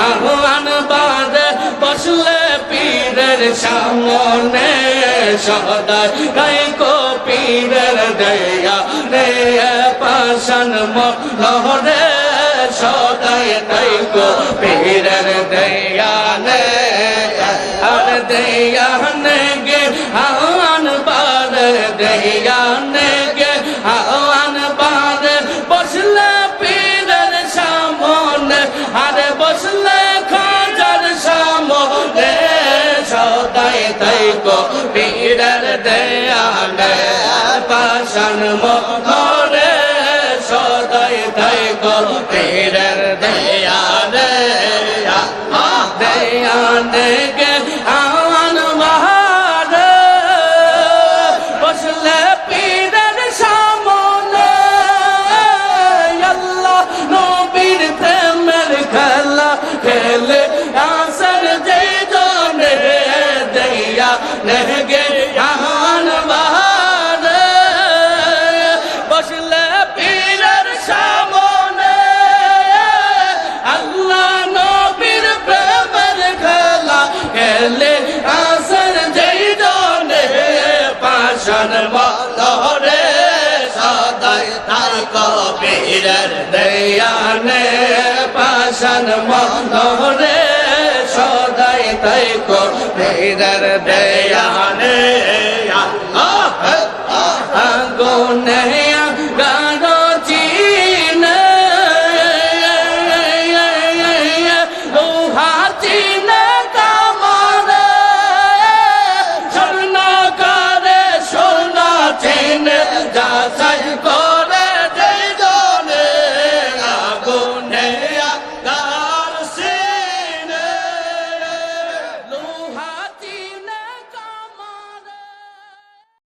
আহ্বান বাদে বসলে পীরের সামনে সদায় রাইকো পীরের দেয়া রে পাশান মহরে সদায় রাইকো পীরের দেয়া রে আর দেয়া নে গে আহ্বান বাদে দেয়া বসলে খাজার সামনে সদাই তাই কো পীরের দেয়ালে পাশান মরে সদাই তাই কো পীরের দেয়ালে দেয়ালে। খেলে আসর যে জনে দেয়া নেগে আহান বাহারে বসলে পীরের সামনে। আল্লাহ নবীর প্রেমের খেলা খেলে আসর যে জনে পাশন মলরে সদাই তাই কবিরের দয়ানে পাশন মলরে সদাই তাই কবিরের দয়ানে গানো চিনে।